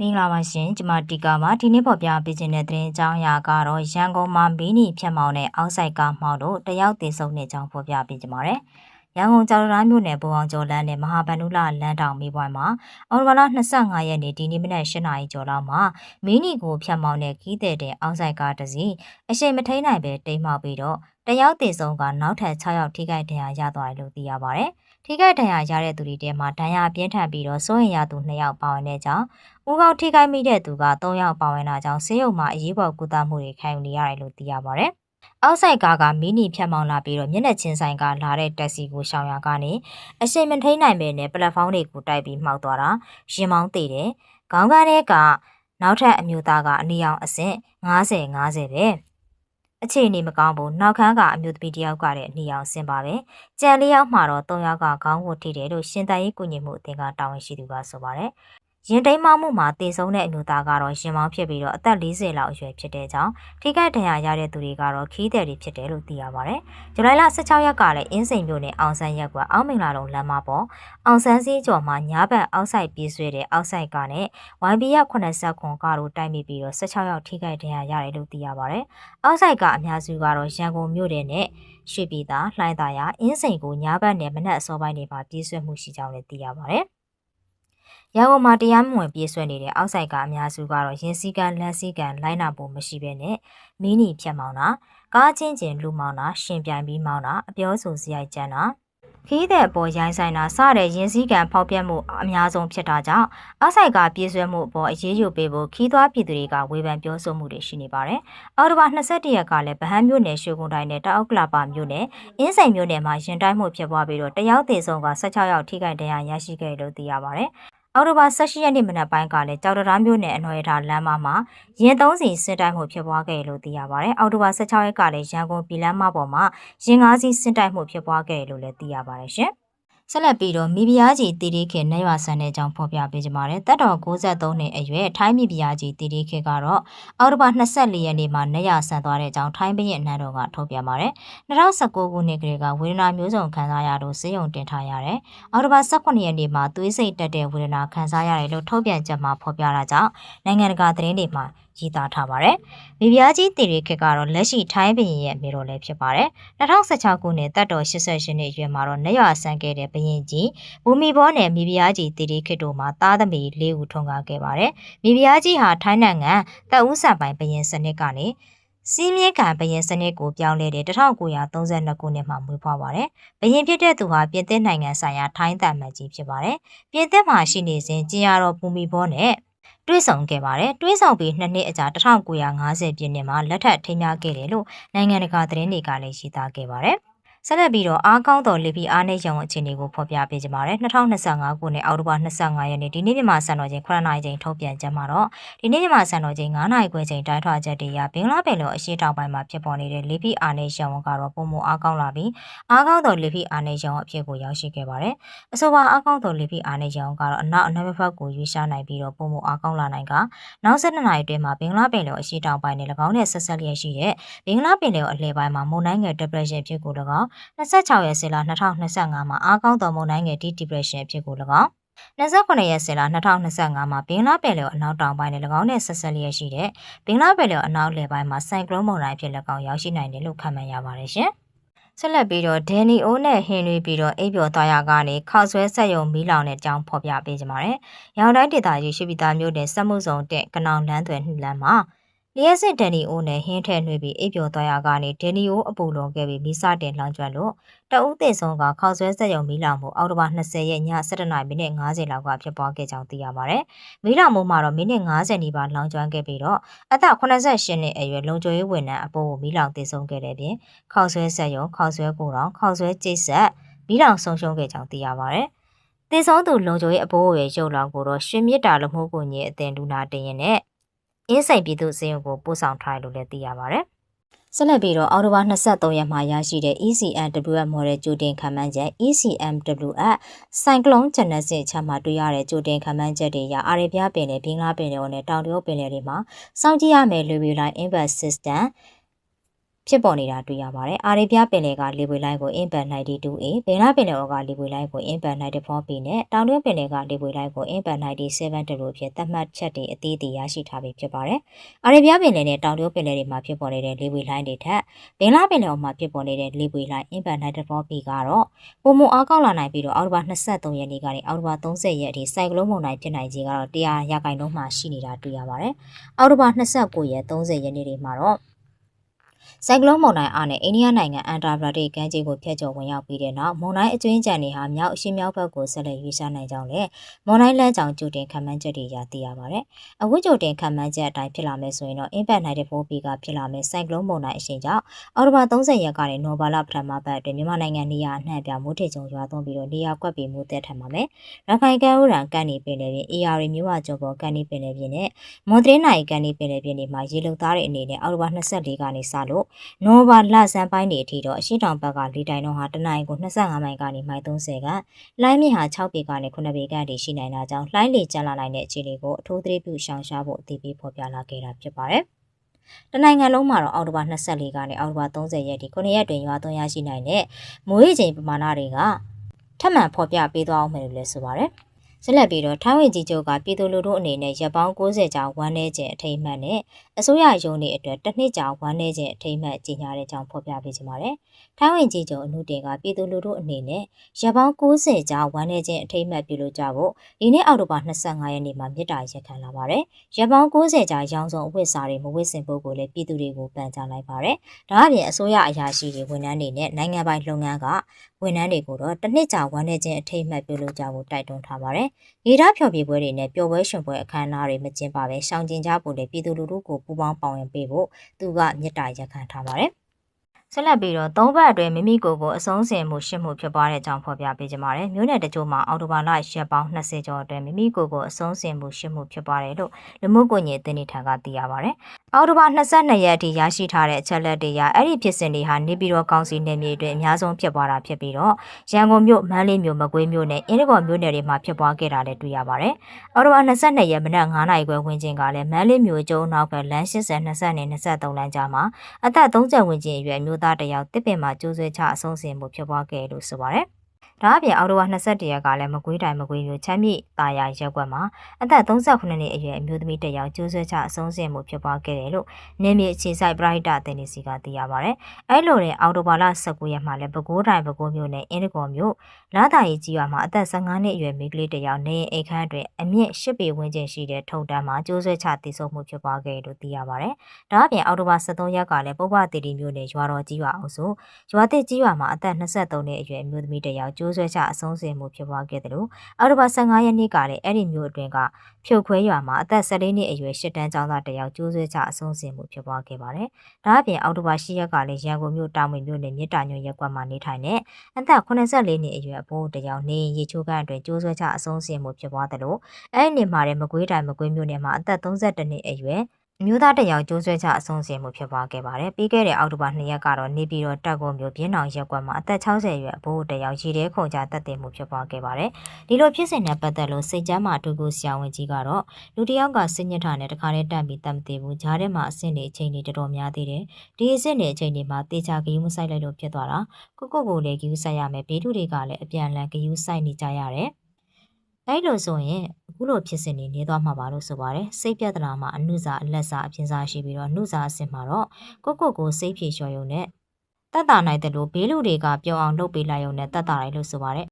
မင်္ဂလာပါရှင်ကျမတီကာပါဒီနေ့ပေါ်ပြပေးခြင်းတဲ့သတင်းအကြောင်းအရာကတော့ရန်ကုန်မှာမီးနီဖြတ်မောင်းတဲ့အောက်ဆိုင်ကားမှောက်လို့တယောက်သေဆုံးတဲ့အကြောင်းဖော်ပြပေးကြပါမယ်။ရန်ကုန်ကျော်ရမ်းမြို့နယ်ပုံအောင်ကျော်လန်းနဲ့မဟာဗန္ဓုလလမ်းတောင်မိပွိုင်းမှာအော်တိုဘာလ25ရက်နေ့ဒီနေ့မနက်8နာရီကျော်လောက်မှာမီးနီကိုဖြတ်မောင်းတဲ့ခီးတဲ့တဲ့အောက်ဆိုင်ကားတစ်စီးအရှိန်မထိန်နိုင်ပဲတိမ်မှောက်ပြီးတော့တယောက်သေဆုံးကနောက်ထပ်6ယောက်ထိခိုက်ဒဏ်ရာရသွားတယ်လို့သိရပါတယ်။ ထိခိုက်ဒဏ်ရာရတဲ့သူတွေထဲမှာဒဏ်ရာပြင်းထန်ပြီးတော့စိုးရင်ရသူ2ယောက်ပါဝင်တဲ့ကြောင်းဦးကောက်ထိခိုက်မိတဲ့သူက3ယောက်ပါဝင်တာကြောင့်ဆေးရုံမှာအရေးပေါ်ကုသမှုတွေခံယူနေရတယ်လို့သိရပါတယ်။အောက်ဆိုင်ကားကမီနီဖြတ်မောင်းလာပြီးတော့မျက်နှာချင်းဆိုင်ကလာတဲ့တက်စီကိုရှောင်ရကနေအရှိန်မထိန်နိုင်ပဲနဲ့ပလက်ဖောင်းတွေကိုတိုက်ပြီးမှောက်သွားတာရင်မောင်းသေးတယ်။ခေါင်းကားထဲကနောက်ထပ်အမျိုးသားကအနီရောင်အဆင့်90 50ပဲ။ အခြေအနေမကောင်းဘူးနောက်ခန်းကအမျိုးသမီးတယောက်ကလည်းအနီရောင်ဆင်ပါပဲကြံလေးယောက်မှာတော့၃ယောက်ကခေါင်းကိုထိတယ်လို့ရှင်တန်ရေးကုညင်မှုအသင်းကတာဝန်ရှိသူကဆိုပါတယ် ရင်တိမ်မောင်းမှုမှာတည်ဆုံးတဲ့အမျိုးသားကတော့ရင်မောင်းဖြစ်ပြီးတော့အသက်40လောက်အရွယ်ဖြစ်တဲ့ကြောင်းထိခိုက်ဒဏ်ရာရတဲ့သူတွေကတော့ခီးတဲ့တွေဖြစ်တယ်လို့သိရပါတယ်။ဇူလိုင်လ16ရက်ကလည်းအင်းစိန်မြို့နယ်အောင်ဆန်းရက်ကအောက်မင်္ဂလာလုံးလမ်းမပေါ်အောင်ဆန်းစည်းကျော်မှာညာဘက်အောက်ဆိုင်ပြေးဆွဲတဲ့အောက်ဆိုင်ကနဲ့ YB ရ80ခွန်ကားတို့တိုက်မိပြီးတော့16ရောက်ထိခိုက်ဒဏ်ရာရတယ်လို့သိရပါတယ်။အောက်ဆိုင်ကအများစုကတော့ရန်ကုန်မြို့နယ်နဲ့ရွှေပြည်သာလှိုင်းသာယာအင်းစိန်ကိုညာဘက်နဲ့မနက်အစောပိုင်းတွေမှာပြေးဆွဲမှုရှိကြောင်းလည်းသိရပါတယ်။ ရန်ကုန်မှာတရားမဝင်ပြေးဆွဲနေတဲ့အောက်ဆိုင်ကအများစုကတော့ရင်စည်းကမ်းလမ်းစည်းကမ်းလိုင်းနာဖို့မရှိဘဲနဲ့မီးနီဖြတ်မောင်းတာကားချင်းချင်းလူမောင်းတာရှင်ပြိုင်ပြီးမောင်းတာအပြောဆိုစရိုက်ကြမ်းတာခီးတဲ့အပေါ်ရိုင်းဆိုင်တာစတဲ့ရင်းစည်းကံဖောက်ပြက်မှုအများဆုံးဖြစ်တာကြောင့်အဆိုင်ကပြေးဆွဲမှုအပေါ်အရေးယူပေးဖို့ခီးသွားပြည်သူတွေကဝေဖန်ပြောဆိုမှုတွေရှိနေပါတယ်။အော်တိုဘာ22ရက်ကလည်းဗဟန်းမြို့နယ်ရွှေကုန်တိုင်းနဲ့တောက်ကလာပါမြို့နယ်အင်းစိန်မြို့နယ်မှာရင်တိုင်းမှုဖြစ်ပွားပြီးတော့တယောက်သေဆုံးက16ယောက်ထိခိုက်ဒဏ်ရာရရှိခဲ့တယ်လို့သိရပါတယ်။ အော်တိုဘာ16ရက်နေ့မနက်ပိုင်းကလည်းကြောက်တရားမြို့နယ်အနော်ရထားလမ်းမမှာရင်သုံးစီစစ်တိုက်မှုဖြစ်ပွားခဲ့လို့သိရပါတယ်။အော်တိုဘာ16ရက်ကလည်းရန်ကုန်ပြည်လမ်းမပေါ်မှာရင်၅စီးစစ်တိုက်မှုဖြစ်ပွားခဲ့လို့လည်းသိရပါတယ်ရှင်။ ဆက်လက်ပြီးတော့မိဖုရားကြီးတည်တည်ခေနေရွာဆန်တဲ့အကြောင်းဖော်ပြပေးကြပါမယ်။တက်တော်63နှစ်အရွယ်ထိုင်းမိဖုရားကြီးတည်တည်ခေကတော့အောက်တိုဘာ24ရက်နေ့မှာနေရွာဆန်သွားတဲ့အကြောင်းထိုင်းဘရင်အနှံတော်ကထုတ်ပြန်ပါတယ်။2019ခုနှစ်ကလေးကဝေဒနာမျိုးစုံခံစားရလို့ဆေးရုံတင်ထားရတယ်။အောက်တိုဘာ18ရက်နေ့မှာသွေးစိတ်တက်တဲ့ဝေဒနာခံစားရတယ်လို့ထုတ်ပြန်ချက်မှာဖော်ပြတာကြောင့်နိုင်ငံတကာသတင်းတွေမှာ ရေးသားထားပါတယ်။မိဖုရားကြီးတည်ရီခေတ်ကတော့လက်ရှိထိုင်းဘရင်ရဲ့မိတော်လည်းဖြစ်ပါတယ်။2016ခုနှစ်တပ်တော်88နှစ်အရွယ်မှာတော့နေရွာဆန်းခဲ့တဲ့ဘရင်ကြီးဘူမီဘောနဲ့မိဖုရားကြီးတည်ရီခေတ်တို့မှာသားသမီး၄ဦးထွန်းကားခဲ့ပါတယ်။မိဖုရားကြီးဟာထိုင်းနိုင်ငံတပ်ဦးဆန်ပိုင်ဘရင်စနစ်ကနေစီးမြင့်ကံဘရင်စနစ်ကိုပြောင်းလဲတဲ့1932ခုနှစ်မှာမွေးဖွားပါတယ်။ဘရင်ဖြစ်တဲ့သူဟာပြင်သစ်နိုင်ငံဆိုင်ရာထိုင်းတမန်ကြီးဖြစ်ပါတယ်။ပြင်သစ်မှာရှိနေစဉ်ကျင်ရတော်ပူမီဘောနဲ့ တွဲဆောင်ခဲ့ပါတယ်။တွဲဆောင်ပြီးနှစ်နှစ်အကြာ1950ပြည့်နှစ်မှာလက်ထပ်ထိမ်းများခဲ့တယ်လို့နိုင်ငံတကာသတင်းတွေကလည်းရေးသားခဲ့ပါတယ်။ ဆက်လက်ပြီးတော့အားကောင်းတော်လေပြီးအားနေရောင်အခြေအနေကိုဖော်ပြပေးကြပါမယ်2025ခုနှစ်အောက်တိုဘာ25ရက်နေ့ဒီနေ့မြန်မာစံတော်ချိန်9နာရီချိန်ထုတ်ပြန်ကြမှာတော့ဒီနေ့မြန်မာစံတော်ချိန်9နာရီခွဲချိန်တိုင်းထွာချက်တွေရဘင်္ဂလားပင်လယ်အရှေ့တောင်ပိုင်းမှာဖြစ်ပေါ်နေတဲ့လေပြီးအားနေရောင်ကတော့ပုံမအားကောင်းလာပြီးအားကောင်းတော်လေပြီးအားနေရောင်အဖြစ်ကိုရောက်ရှိခဲ့ပါတယ်အဆိုပါအားကောင်းတော်လေပြီးအားနေရောင်ကတော့အနောက်အနောက်ဘက်ကိုရွေးရှားနိုင်ပြီးတော့ပုံမအားကောင်းလာနိုင်ကနောက်7နာရီအတွင်းမှာဘင်္ဂလားပင်လယ်အရှေ့တောင်ပိုင်းနဲ့၎င်းနဲ့ဆက်ဆက်လျက်ရှိတဲ့ဘင်္ဂလားပင်လယ်အလယ်ပိုင်းမှာမုန်တိုင်းငယ် depression ဖြစ်ကို၎င်း26ရက်စေလ2025မှာအားကောင်းသောမုန်တိုင်းငယ် Deep Depression ဖြစ်ကို၎င်း29ရက်စေလ2025မှာဘင်္ဂလားပင်လယ်အနောက်တောင်ပိုင်းနဲ့၎င်းနဲ့ဆက်ဆက်လျက်ရှိတဲ့ဘင်္ဂလားပင်လယ်အနောက်လယ်ပိုင်းမှာဆိုင်ကလုန်းမုန်တိုင်းဖြစ်၎င်းရောက်ရှိနိုင်တယ်လို့ခန့်မှန်းရပါတယ်ရှင်။ဆက်လက်ပြီးတော့ဒန်နီအိုးနဲ့ဟင်ရီပြီးတော့အိပ်ပျော်သွားရကနေခောက်ဆွဲဆက်ယုံမီးလောင်တဲ့အကြောင်းဖော်ပြပေးကြပါမယ်။ရောင်တိုင်းဒေသကြီးရှိပြည်သားမျိုးနယ်စက်မှုစုံတဲ့ကနောင်လန်းသွယ်နှလန်းမှာ လျှက်စစ်ဒန်နီအိုနဲ့ဟင်းထဲနှွေးပြီးအိပ်ပျော်သွားရကနေဒန်နီအိုအပူလွန်ခဲ့ပြီးမိစတင်လောင်ကျွမ်းလို့တအုပ်သေဆုံးကခောက်ဆွဲဆက်ရုံမီးလောင်မှုအောက်တိုဘာ20ရက်ည7:00မိနစ်50လောက်ကဖြစ်ပွားခဲ့ကြောင်းသိရပါတယ်။မီးလောင်မှုမှာတော့မိနစ်50နီးပါးလောင်ကျွမ်းခဲ့ပြီးတော့အသက်88နှစ်အရွယ်လုံခြုံရေးဝန်ထမ်းအပိုးကိုမီးလောင်သေဆုံးခဲ့တဲ့ပြင်ခောက်ဆွဲဆက်ရုံခောက်ဆွဲကိုတောင်ခောက်ဆွဲကျိတ်ဆက်မီးလောင်ဆုံးရှုံးခဲ့ကြောင်းသိရပါတယ်။သေဆုံးသူလုံခြုံရေးအပိုးရဲ့ရုပ်လောင်ကိုတော့ရွှေမြစ်တာလူမှုကွန်ရက်အသင်ဒူနာတင်ရင်နဲ့ အင်းဆိုင်ပြည်သူစည်းရုံးကိုပို့ဆောင်ထားတယ်လို့လည်းသိရပါဗျ။ဆက်လက်ပြီးတော့အော်တိုဘာ23ရက်မှာရရှိတဲ့ ECMWF model ကြိုတင်ခံမှန်းချက် ECMWF ဆိုင်ကလုန်းဂျန်နစစ်ချမှာတွေ့ရတဲ့ကြိုတင်ခံမှန်းချက်တွေရအာရေဗျပင်လယ်ဘင်္ဂလားပင်လယ်နဲ့တောင်တရုတ်ပင်လယ်တွေမှာစောင့်ကြည့်ရမယ်လူပြီးလိုက် Invest System ဖြစ်ပေါ်နေတာတွေ့ရပါတယ်။အာရေဗျပင်လယ်ကလေပွေလိုင်းကို impact 92A ဘင်္ဂလားပင်လယ်အော်ကလေပွေလိုင်းကို impact 94B နဲ့တောင်တွင်းပင်လယ်ကလေပွေလိုင်းကို impact 97တို့ဖြင့်သတ်မှတ်ချက်တွေအသေးသေးရရှိထားပြီးဖြစ်ပါတယ်။အာရေဗျပင်လယ်နဲ့တောင်တွင်းပင်လယ်တွေမှာဖြစ်ပေါ်နေတဲ့လေပွေလိုင်းတွေထက်ဘင်္ဂလားပင်လယ်အော်မှာဖြစ်ပေါ်နေတဲ့လေပွေလိုင်း impact 94B ကတော့ပုံမအားကောင်းလာနိုင်ပြီးတော့အောက်တိုဘာ23ရက်နေ့ကနေအောက်တိုဘာ30ရက်အထိစိုက်ကလုန်းမုန်တိုင်းဖြစ်နိုင်ခြင်းကတော့100ရာခိုင်နှုန်းမှရှိနေတာတွေ့ရပါတယ်။အောက်တိုဘာ29ရက်30ရက်နေ့တွေမှာတော့ ဆိုင်ကလုန်းမုန်တိုင်းအားနဲ့အိန္ဒိယနိုင်ငံအန်တာဘရာဒေကမ်းခြေကိုဖျက်ကျော်ဝင်ရောက်ပြီးတဲ့နောက်မုန်တိုင်းအကျွင်းကြံတွေဟာမြောက်အရှေ့မြောက်ဘက်ကိုဆက်လက်ရွေ့ရှားနိုင်ကြောင်းလည်းမွန်တိုင်းလမ်းကြောင်ကြိုတင်ခံမှန်းချက်တွေရသိရပါတယ်။အခုကြိုတင်ခံမှန်းချက်အတိုင်းဖြစ်လာမယ်ဆိုရင်တော့ impact 94 p ကဖြစ်လာမယ်ဆိုင်ကလုန်းမုန်တိုင်းအရှိန်ကြောင့်အော်တိုဘာ30ရက်ကနေနိုဘာလပထမပတ်အတွင်းမြန်မာနိုင်ငံနေရာအနှံ့ပြမိုးထစ်ကြုံရွာသွန်းပြီးတော့နေရာကွက်ပြီးမိုးသက်ထန်ပါမယ်။ရခိုင်ကမ်းဥရန်ကန်နီပင်လယ်ပြင် AR မြို့ဝကျော်ပေါ်ကန်နီပင်လယ်ပြင်နဲ့မွန်တရင်းနိုင်ကန်နီပင်လယ်ပြင်တွေမှာရေလုံသားတဲ့အနေနဲ့အော်တိုဘာ24ကနေစလို့နိုဘာလဆန်ပိုင်းတွေအထိတော့အရှိတောင်ဘက်ကလေတိုင်နှုန်းဟာတနင်္ဂနွေကို25မိုင်ကနေမိုင်30ကလိုင်းမြင့်ဟာ6ပေကနေ9ပေကနေရှိနိုင်တာကြောင့်လှိုင်းလေကျလာနိုင်တဲ့အခြေအနေကိုအထူးသတိပြုရှောင်ရှားဖို့အသိပေးဖော်ပြလာခဲ့တာဖြစ်ပါတယ်။တနိုင်ငံလုံးမှာတော့အောက်တိုဘာ24ကနေအောက်တိုဘာ30ရက်ထိ9ရက်တွင်ရွာသွန်းရရှိနိုင်တဲ့မိုးရေချိန်ပမာဏတွေကထပ်မံဖော်ပြပေးသွားအောင်မယ်လို့လည်းဆိုပါတယ်။ဆက်လက်ပြီးတော့ထိုင်းဝင်ကြီးချုပ်ကပြည်သူလူထုအနေနဲ့ရပ်ပေါင်း60ကြာဝန်းနေခြင်းအထိမ်းအမှတ်နဲ့ အစိုးရရုံးတွေအတွက်တစ်နှစ်ကြာဝန်းနေခြင်းအထိမ်းအမှတ်ကြီးညာတဲ့အကြောင်းဖော်ပြပေးချင်ပါတယ်။ထိုင်းဝင်ကြီးချုပ်အမှုတင်ကပြည်သူလူထုအနေနဲ့ရပ်ပေါင်း60ကြာဝန်းနေခြင်းအထိမ်းအမှတ်ပြုလုပ်ကြဖို့ဒီနေ့အောက်တိုဘာ25ရက်နေ့မှာမြစ်တာရက်ခံလာပါတယ်။ရပ်ပေါင်း60ကြာရောင်စုံအဝတ်စားတွေမဝတ်ဆင်ဖို့ကိုလည်းပြည်သူတွေကိုပန်ကြားလိုက်ပါတယ်။ဒါအပြင်အစိုးရအရာရှိတွေဝန်ထမ်းတွေနဲ့နိုင်ငံပိုင်လုပ်ငန်းကဝန်ထမ်းတွေကိုတော့တစ်နှစ်ကြာဝန်းနေခြင်းအထိမ်းအမှတ်ပြုလုပ်ကြဖို့တိုက်တွန်းထားပါတယ်။ရေဓာဖျော်ဖြေပွဲတွေနဲ့ပျော်ပွဲရှင်ပွဲအခမ်းအနားတွေမကျင်းပဘဲရှောင်ကျဉ်ကြဖို့လည်းပြည်သူလူထုကိုပူးပေါင်းပါဝင်ပေးဖို့သူကမြစ်တာရက်ခံထားပါတယ်။ ဆက်လက်ပြီးတော့သုံးဘက်အတွင်းမိမိကိုယ်ကိုအဆုံးစင်မှုရှင်းမှုဖြစ်ပွားတဲ့အကြောင်းဖော်ပြပေးကြပါမယ်။မြို့နယ်တချို့မှာအော်တိုဘာလရက်ပေါင်း20ကျော်အတွင်းမိမိကိုယ်ကိုအဆုံးစင်မှုရှင်းမှုဖြစ်ပွားတယ်လို့လူမှုကွန်ရက်တင်နေထံကသိရပါဗျ။အော်တိုဘာ22ရက်အထိရရှိထားတဲ့အချက်လက်တွေရအဲ့ဒီဖြစ်စဉ်တွေဟာနေပြည်တော်ကောင်စီနယ်မြေအတွင်းအများဆုံးဖြစ်ပွားတာဖြစ်ပြီးတော့ရန်ကုန်မြို့မန္တလေးမြို့မကွေးမြို့နဲ့အင်းဒီဘော်မြို့နယ်တွေမှာဖြစ်ပွားခဲ့တာလည်းတွေ့ရပါတယ်။အော်တိုဘာ22ရက်မနက်9:00နာရီခွဲဝန်းကျင်ကလည်းမန္တလေးမြို့ကျုံနောက်ဘက်လမ်း80 20နဲ့23လမ်းကြားမှာအသက်30ဝန်းကျင်အရွယ်မျိုးသားတယောက်တစ်ပင်မှာကျိုးဆွဲချအဆုံးစင်မှုဖြစ်ပွားခဲ့လို့ဆိုပါတယ်။ ဒါအပြင်အော်တိုဝါ21ရက်ကလည်းမကွေးတိုင်းမကွေးမြို့ချမ်းမြေတာယာရက်ကွက်မှာအသက်38နှစ်အရွယ်အမျိုးသမီးတစ်ယောက်ကျိုးဆွဲချအဆုံးစင်မှုဖြစ်ပွားခဲ့တယ်လို့နေမြေအခြေဆိုင်ပရိုက်တာတင်နေစီကသိရပါဗျ။အဲလိုတဲ့အော်တိုဘာလ19ရက်မှာလည်းပဲခူးတိုင်းပဲခူးမြို့နယ်အင်းဒဂေါ်မြို့လာတာရီကြီးရွာမှာအသက်15နှစ်အရွယ်မိန်းကလေးတစ်ယောက်နေအိမ်ခန်းအတွင်းအမြင့်10ပေဝန်းကျင်ရှိတဲ့ထုံတန်းမှာကျိုးဆွဲချတည်ဆုံမှုဖြစ်ပွားခဲ့လို့သိရပါဗျ။ဒါအပြင်အော်တိုဘာ23ရက်ကလည်းပုပ္ပတီတီမြို့နယ်ရွာတော်ကြီးရွာအောင်ဆိုရွာတစ်ကြီးရွာမှာအသက်23နှစ်အရွယ်အမျိုးသမီးတစ်ယောက်ကျိုးဆွဲချအဆုံးစင်မှုဖြစ်ပွားခဲ့တယ်လို့အော်တိုဘာ15ရက်နေ့ကလည်းအဲ့ဒီမြို့အတွင်းကဖြုတ်ခွဲရွာမှာအသက်14နှစ်အရွယ်ရှစ်တန်းကျောင်းသားတစ်ယောက်ကျိုးဆွဲချအဆုံးစင်မှုဖြစ်ပွားခဲ့ပါတယ်။ဒါအပြင်အော်တိုဘာ10ရက်ကလည်းရန်ကုန်မြို့တာမွေမြို့နယ်မြစ်တာညွန့်ရက်ကွက်မှာနေထိုင်တဲ့အသက်84နှစ်အရွယ်အဖိုးတစ်ယောက်နေရေချိုးကန်အတွင်းကျိုးဆွဲချအဆုံးစင်မှုဖြစ်ပွားတယ်လို့အဲ့ဒီနေ့မှာလည်းမကွေးတိုင်းမကွေးမြို့နယ်မှာအသက်32နှစ်အရွယ် မျိုးသားတယောက်ကျိုးဆွဲချအဆုံးစီမှုဖြစ်ပွားခဲ့ပါတယ်။ပြီးခဲ့တဲ့အောက်တိုဘာ2ရက်ကတော့နေပြည်တော်တက်ကုန်းမြို့ပြင်းအောင်ရက်ကွက်မှာအသက်60အရွယ်အဘိုးတယောက်ရည်တဲခုန်ချတက်တင်မှုဖြစ်ပွားခဲ့ပါတယ်။ဒီလိုဖြစ်စဉ်နဲ့ပတ်သက်လို့စိတ်ကြမ်းမှအထူးကိုဆရာဝန်ကြီးကတော့လူတယောက်ကစိတ်ညစ်တာနဲ့တခါတည်းတန့်ပြီးတတ်မသေးဘူး။ဂျားထဲမှာအဆင့်တွေအချိန်တွေတော်တော်များသေးတယ်။ဒီအဆင့်တွေအချိန်တွေမှာတေချာဂယုမဆိုင်လိုက်လို့ဖြစ်သွားတာ။ကိုကိုကိုလည်းဂယုဆိုင်ရမယ်။ဘေးလူတွေကလည်းအပြန်အလှန်ဂယုဆိုင်နေကြရတယ်။အဲ့လိုဆိုရင်အ ခုလိုဖြစ်စဉ်တွေနေသွားမှာပါလို့ဆိုပါတယ်စိတ်ပြဿနာမှာအနုစာအလက်စာအပြင်စာရှိပြီးတော့အနုစာအဆင့်မှာတော့ကိုကိုကိုစိတ်ဖြေလျှော်ရုံနဲ့တတ်တာနိုင်တယ်လို့ဘေးလူတွေကပြောအောင်လုပ်ပေးလိုက်ရုံနဲ့တတ်တာလိုက်လို့ဆိုပါတယ်